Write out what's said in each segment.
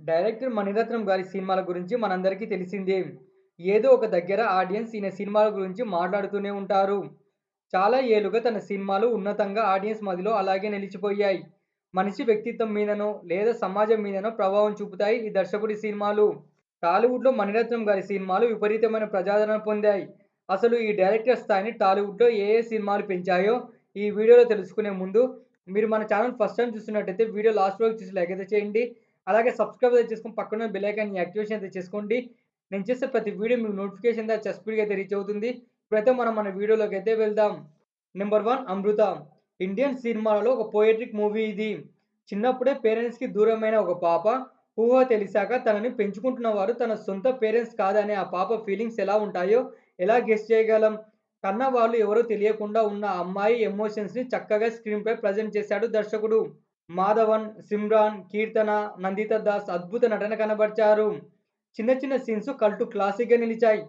Director Mani Ratnam గారి సినిమాల గురించి మనందరికీ తెలిసిందే. ఏదో ఒక దగ్గర ఆడియన్స్ ఈయన సినిమాల గురించి మాట్లాడుతూనే ఉంటారు. చాలా ఏళ్ళుగా తన సినిమాలు ఉన్నతంగా ఆడియన్స్ మదిలో అలాగే నిలిచిపోయాయి. మనిషి వ్యక్తిత్వం మీదనో, లేదా సమాజం మీదనో ప్రభావం చూపుతాయి ఈ దర్శకుడి సినిమాలు. టాలీవుడ్‌లో మణిరత్నం గారి సినిమాలు విపరీతమైన ప్రజాదరణ పొందాయి. అసలు ఈ డైరెక్టర్ స్థాయిని టాలీవుడ్‌లో ఏ ఏ సినిమాలు పెంచాయో ఈ వీడియోలో తెలుసుకునే ముందు మీరు మన ఛానల్ ఫస్ట్ టైమ్ చూస్తున్నట్టయితే వీడియో లాస్ట్ వరకు చూసి లైక్ అయితే చేయండి. అలాగే సబ్స్క్రైబ్ అయితే చేసుకుని పక్కన బెల్ ఐకాన్ యాక్టివేషన్ అయితే చేసుకోండి. నేను చేసే ప్రతి వీడియో మీకు నోటిఫికేషన్ అయితే చస్పీడ్‌గా అయితే రీచ్ అవుతుంది. ఇప్పుడైతే మనం మన వీడియోలోకి అయితే వెళ్దాం. నెంబర్ వన్ అమృత. ఇండియన్ సినిమాలలో ఒక పోయట్రిక్ మూవీ ఇది. చిన్నప్పుడే పేరెంట్స్‌కి దూరమైన ఒక పాప ఊహ తెలిసాక తనని పెంచుకుంటున్న వారు తన సొంత పేరెంట్స్ కాదనే ఆ పాప ఫీలింగ్స్ ఎలా ఉంటాయో ఎలా గెస్ చేయగలం? కన్నవాళ్ళు ఎవరో తెలియకుండా ఉన్న అమ్మాయి ఎమోషన్స్‌ని చక్కగా స్క్రీన్‌పై ప్రెజెంట్ చేశాడు దర్శకుడు. మాధవన్, సిమ్రాన్, కీర్తన, నందిత దాస్ అద్భుత నటన కనబరిచారు చిన్న చిన్న సీన్స్ కల్టు క్లాసిక్‌గా నిలిచాయి.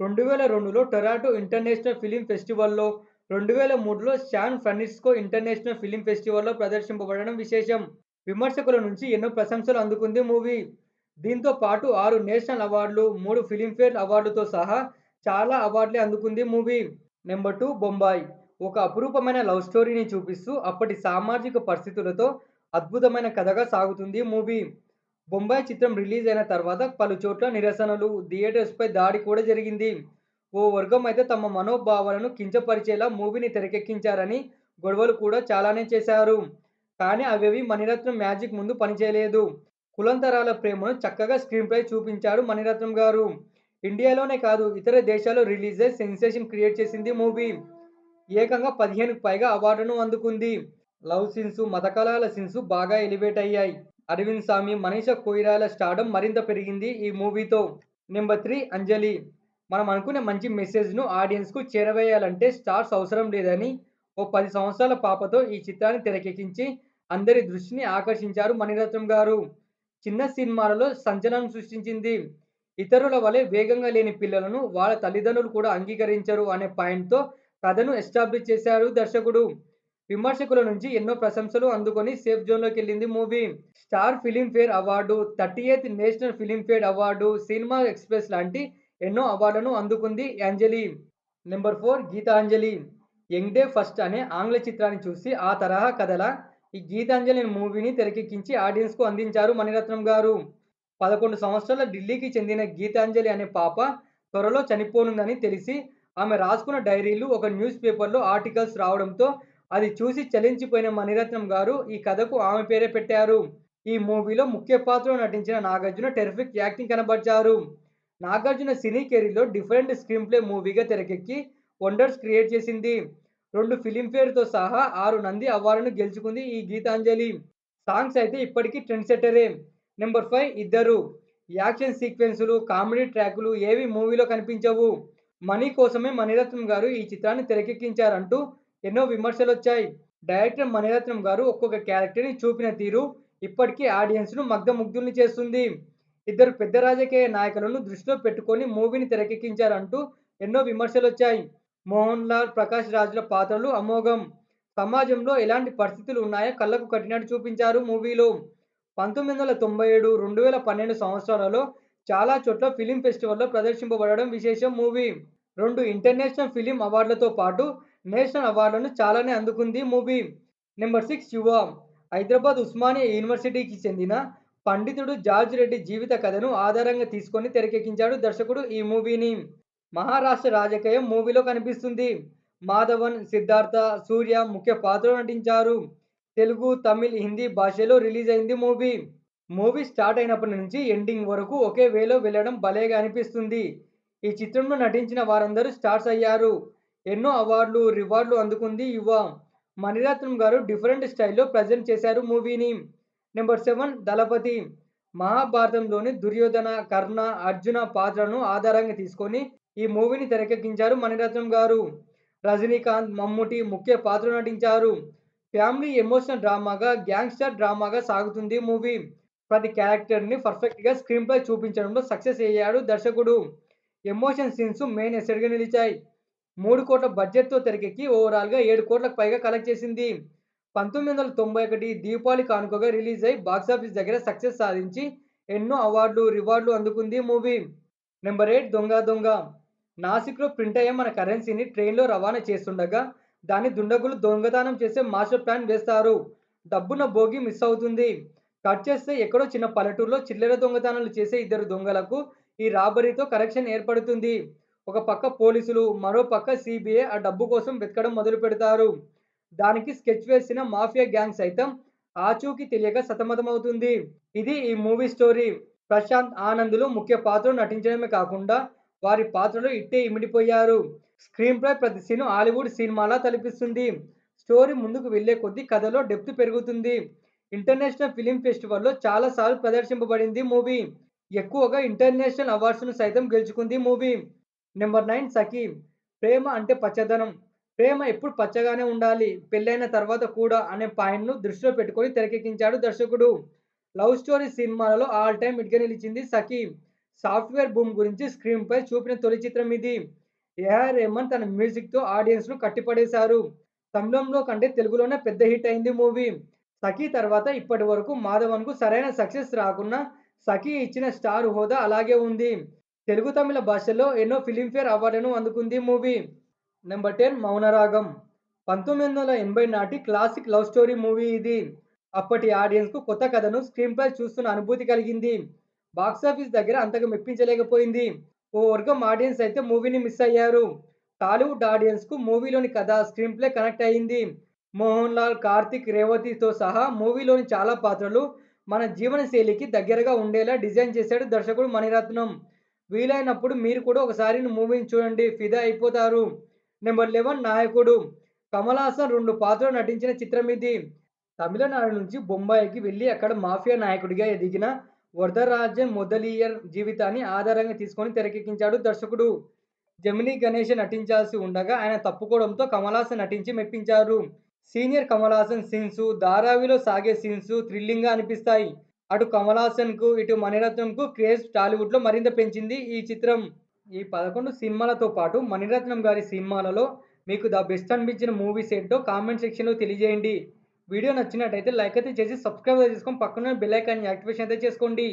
రెండు వేల రెండులో టొరాటో ఇంటర్నేషనల్ ఫిలిం ఫెస్టివల్లో, 2003లో శాన్ ఫ్రాన్సిస్కో ఇంటర్నేషనల్ ఫిలిం ఫెస్టివల్లో ప్రదర్శింపబడడం విశేషం. విమర్శకుల నుంచి ఎన్నో ప్రశంసలు అందుకుంది మూవీ. దీంతో పాటు ఆరు నేషనల్ అవార్డులు, మూడు ఫిలింఫేర్ అవార్డులతో సహా చాలా అవార్డులే అందుకుంది మూవీ. Number two Bombay. ఒక అపురూపమైన లవ్ స్టోరీని చూపిస్తూ అప్పటి సామాజిక పరిస్థితులతో అద్భుతమైన కథగా సాగుతుంది మూవీ. బొంబాయి చిత్రం రిలీజ్ అయిన తర్వాత పలు చోట్ల నిరసనలు, థియేటర్స్‌పై దాడి కూడా జరిగింది. ఓ వర్గం అయితే తమ మనోభావాలను కించపరిచేలా మూవీని తెరకెక్కించారని గొడవలు కూడా చాలానే చేశారు. కానీ అవేవి మణిరత్నం మ్యాజిక్ ముందు పనిచేయలేదు. కులాంతరాల ప్రేమను చక్కగా స్క్రీన్‌పై చూపించాడు మణిరత్నం గారు. ఇండియాలోనే కాదు ఇతర దేశాల్లో రిలీజ్ అయి సెన్సేషన్ క్రియేట్ చేసింది మూవీ. ఏకంగా 15కి పైగా అవార్డును అందుకుంది. లవ్ సీన్స్, మతకళాల సీన్స్ బాగా ఎలివేట్ అయ్యాయి. అరవింద్ స్వామి మనీషా కొయిరాలా స్టార్డమ్ మరింత పెరిగింది ఈ మూవీతో. Number three Anjali. మనం అనుకునే మంచి మెసేజ్‌ను ఆడియన్స్‌కు చేరవేయాలంటే స్టార్స్ అవసరం లేదని ఓ పది సంవత్సరాల పాపతో ఈ చిత్రాన్ని తెరకెక్కించి అందరి దృష్టిని ఆకర్షించారు మణిరత్నం గారు. చిన్న సినిమాలలో సంచలనం సృష్టించింది. ఇతరుల వలె వేగంగా లేని పిల్లలను వాళ్ళ తల్లిదండ్రులు కూడా అంగీకరించరు అనే పాయింట్‌తో కథను ఎస్టాబ్లిష్ చేశాడు దర్శకుడు. విమర్శకుల నుంచి ఎన్నో ప్రశంసలు అందుకొని సేఫ్ జోన్లోకి వెళ్ళింది movie. Star Filmfare award, 38థ్ national Filmfare award, cinema express లాంటి ఎన్నో అవార్డులను అందుకుంది Anjali. Number four Gitanjali. Young day first అనే ఆంగ్ల చిత్రాన్ని చూసి ఆ తరహా కథల ఈ గీతాంజలి మూవీని తెరకెక్కించి ఆడియన్స్‌కు అందించారు మణిరత్నం గారు. 11 సంవత్సరాల ఢిల్లీకి చెందిన గీతాంజలి అనే పాప త్వరలో చనిపోనుందని తెలిసి ఆమె రాసుకున్న డైరీలు ఒక న్యూస్ పేపర్‌లో ఆర్టికల్స్ రావడంతో అది చూసి చలించిపోయిన మణిరత్నం గారు ఈ కథకు ఆమె పేరే పెట్టారు. ఈ మూవీలో ముఖ్య పాత్రలో నటించిన నాగార్జున టెర్రిఫిక్ యాక్టింగ్ కనబర్చారు. నాగార్జున సినీ కెరీర్‌లో డిఫరెంట్ స్క్రీన్ ప్లే మూవీగా తెరకెక్కి వండర్స్ క్రియేట్ చేసింది. రెండు ఫిలింఫేర్తో సహా ఆరు నంది అవార్డును గెలుచుకుంది ఈ గీతాంజలి. సాంగ్స్ అయితే ఇప్పటికీ trend సెట్టరే. Number five Iddaru. Action సీక్వెన్సులు, కామెడీ ట్రాకులు ఏవి మూవీలో కనిపించవు. మనీ కోసమే మణిరత్నం గారు ఈ చిత్రాన్ని తెరకెక్కించారంటూ ఎన్నో విమర్శలు వచ్చాయి డైరెక్టర్ మణిరత్నం గారు ఒక్కొక్క క్యారెక్టర్‌ని చూపిన తీరు ఇప్పటికీ ఆడియన్స్‌ను మగ్ధముగ్ధుల్ని చేస్తుంది. ఇద్దరు పెద్ద రాజకీయ నాయకులను దృష్టిలో పెట్టుకొని మూవీని తెరకెక్కించారంటూ ఎన్నో విమర్శలు వచ్చాయి మోహన్ లాల్, ప్రకాష్ రాజుల పాత్రలు అమోఘం. సమాజంలో ఎలాంటి పరిస్థితులు ఉన్నాయో కళ్ళకు కట్టినట్టు చూపించారు మూవీలో. 1997, 2012 సంవత్సరాలలో చాలా చోట్ల ఫిలిం ఫెస్టివల్‌లో ప్రదర్శింపబడడం విశేషం మూవీ. రెండు ఇంటర్నేషనల్ ఫిలిం అవార్డులతో పాటు నేషనల్ అవార్డులను చాలానే అందుకుంది మూవీ. నెంబర్ సిక్స్ యువ. హైదరాబాద్ ఉస్మానియా యూనివర్సిటీకి చెందిన పండితుడు జార్జ్ రెడ్డి జీవిత కథను ఆధారంగా తీసుకొని తెరకెక్కించాడు దర్శకుడు ఈ మూవీని. మహారాష్ట్ర రాజకీయం మూవీలో కనిపిస్తుంది. మాధవన్, సిద్ధార్థ, సూర్య ముఖ్య పాత్రలో నటించారు. తెలుగు, తమిళ్, హిందీ భాషలో రిలీజ్ అయింది మూవీ. మూవీ స్టార్ట్ అయినప్పటి నుంచి ఎండింగ్ వరకు ఒకే వేలో వెళ్ళడం భలేగా అనిపిస్తుంది. ఈ చిత్రంలో నటించిన వారందరూ స్టార్స్ అయ్యారు. ఎన్నో అవార్డులు, రివార్డులు అందుకుంది యువ. మణిరత్నం గారు డిఫరెంట్ స్టైల్‌లో ప్రెజెంట్ చేశారు మూవీని. Number seven Thalapathi. మహాభారతంలోని దుర్యోధన, కర్ణ, అర్జున పాత్రను ఆధారంగా తీసుకొని ఈ మూవీని తెరకెక్కించారు మణిరత్నం గారు. రజనీకాంత్, మమ్ముటి ముఖ్య పాత్ర నటించారు. ఫ్యామిలీ ఎమోషనల్ డ్రామాగా, గ్యాంగ్‌స్టర్ డ్రామాగా సాగుతుంది మూవీ. ప్రతి క్యారెక్టర్‌ని పర్ఫెక్ట్‌గా స్క్రీన్‌పై చూపించడంలో సక్సెస్ అయ్యాడు దర్శకుడు. ఎమోషన్ సీన్స్ మెయిన్ ఎసెట్‌గా నిలిచాయి. మూడు కోట్ల బడ్జెట్‌తో తెరకెక్కి ఓవరాల్‌గా ఏడు కోట్లకు పైగా కలెక్ట్ చేసింది. 1991 దీపావళి కానుకగా రిలీజ్ అయి బాక్సాఫీస్ దగ్గర సక్సెస్ సాధించి ఎన్నో అవార్డులు, రివార్డులు అందుకుంది మూవీ. నెంబర్ ఎయిట్ దొంగ దొంగ. నాసిక్‌లో ప్రింట్ అయ్యే మన కరెన్సీని ట్రైన్‌లో రవాణా చేస్తుండగా దాన్ని దుండగులు దొంగతనం చేసే మాస్టర్ ప్లాన్ వేస్తారు. డబ్బున భోగి మిస్ అవుతుంది. కట్ చేస్తే ఎక్కడో చిన్న పల్లెటూరులో చిల్లర దొంగతనాలు చేసే ఇద్దరు దొంగలకు ఈ రాబరీతో కనెక్షన్ ఏర్పడుతుంది. ఒక పక్క పోలీసులు, మరో పక్క సీబీఐ ఆ డబ్బు కోసం వెతకడం మొదలు పెడతారు దానికి స్కెచ్ వేసిన మాఫియా గ్యాంగ్ సైతం ఆచూకీ తెలియక సతమతమవుతుంది. ఇది ఈ మూవీ స్టోరీ. ప్రశాంత్, ఆనంద్‌లు ముఖ్య పాత్ర నటించడమే కాకుండా వారి పాత్రలో ఇట్టే ఇమిడిపోయారు. స్క్రీన్ ప్లే ప్రతి సీను హాలీవుడ్ సినిమాలా తలపిస్తుంది. స్టోరీ ముందుకు వెళ్ళే కొద్దీ కథలో డెప్త్ పెరుగుతుంది. ఇంటర్నేషనల్ ఫిలిం ఫెస్టివల్‌లో చాలా సార్లు ప్రదర్శింపబడింది మూవీ. ఎక్కువగా ఇంటర్నేషనల్ అవార్డ్స్‌ను సైతం గెలుచుకుంది మూవీ. నెంబర్ నైన్ సఖీ ప్రేమ అంటే పచ్చదనం. ప్రేమ ఎప్పుడు పచ్చగానే ఉండాలి. పెళ్ళైన తర్వాత కూడా అనే పాయింట్‌ను దృష్టిలో పెట్టుకొని తెరకెక్కించాడు దర్శకుడు. లవ్ స్టోరీ సినిమాలలో ఆల్ టైమ్ హిట్‌గా నిలిచింది సఖీ సాఫ్ట్‌వేర్ బూమ్ గురించి స్క్రీన్‌పై చూపిన తొలి చిత్రం ఇది. ఏఆర్ రెహమాన్ తన మ్యూజిక్‌తో ఆడియన్స్‌ను కట్టిపడేశారు. తమిళంలో కంటే తెలుగులోనే పెద్ద హిట్ అయింది మూవీ. సఖీ తర్వాత ఇప్పటి వరకు మాధవన్‌కు సరైన సక్సెస్ రాకున్నా సఖీ ఇచ్చిన స్టార్ హోదా అలాగే ఉంది. తెలుగు, తమిళ భాషలో ఎన్నో ఫిలింఫేర్ అవార్డులను అందుకుంది మూవీ. నెంబర్ 10 మౌనరాగం. 1980 నాటి క్లాసిక్ లవ్ స్టోరీ మూవీ ఇది. అప్పటి ఆడియన్స్‌కు కొత్త కథను స్క్రీన్ పై చూస్తున్న అనుభూతి కలిగింది. బాక్సాఫీస్ దగ్గర అంతగా మెప్పించలేకపోయింది. ఓ వర్గం ఆడియన్స్ అయితే మూవీని మిస్ అయ్యారు. టాలీవుడ్ ఆడియన్స్‌కు మూవీలోని కథ, స్క్రీన్ ప్లే కనెక్ట్ అయింది. మోహన్ లాల్, కార్తిక్ రేవతితో సహా మూవీలోని చాలా పాత్రలు మన జీవన శైలికి దగ్గరగా ఉండేలా డిజైన్ చేశాడు దర్శకుడు మణిరత్నం. వీలైనప్పుడు మీరు కూడా ఒకసారి మూవీని చూడండి ఫిదా అయిపోతారు. నెంబర్ 11 నాయకుడు. కమల్ హాసన్ రెండు పాత్రలు నటించిన చిత్రం ఇది. తమిళనాడు నుంచి బొంబాయికి వెళ్ళి అక్కడ మాఫియా నాయకుడిగా ఎదిగిన వరదరాజన్ మొదలియర్ జీవితాన్ని ఆధారంగా తీసుకొని తెరకెక్కించాడు దర్శకుడు. జెమినీ గణేష్ నటించాల్సి ఉండగా ఆయన తప్పుకోవడంతో కమల్ హాసన్ నటించి మెప్పించారు. సీనియర్ కమల్ హాసన్ సీన్స్, ధారావిలో సాగే సీన్స్ థ్రిల్లింగ్‌గా అనిపిస్తాయి. అటు కమల్ హాసన్‌కు, ఇటు మణిరత్నంకు క్రేజ్ టాలీవుడ్‌లో మరింత పెంచింది ఈ చిత్రం. ఈ 11 సినిమాలతో పాటు మణిరత్నం గారి సినిమాలలో మీకు ద బెస్ట్ అనిపించిన మూవీస్ ఏంటో కామెంట్ సెక్షన్‌లో తెలియజేయండి. వీడియో నచ్చినట్టయితే లైక్ అయితే చేసి సబ్స్క్రైబ్ చేసుకొని పక్కన బెల్ ఐకాన్ యాక్టివేషన్ అయితే చేసుకోండి.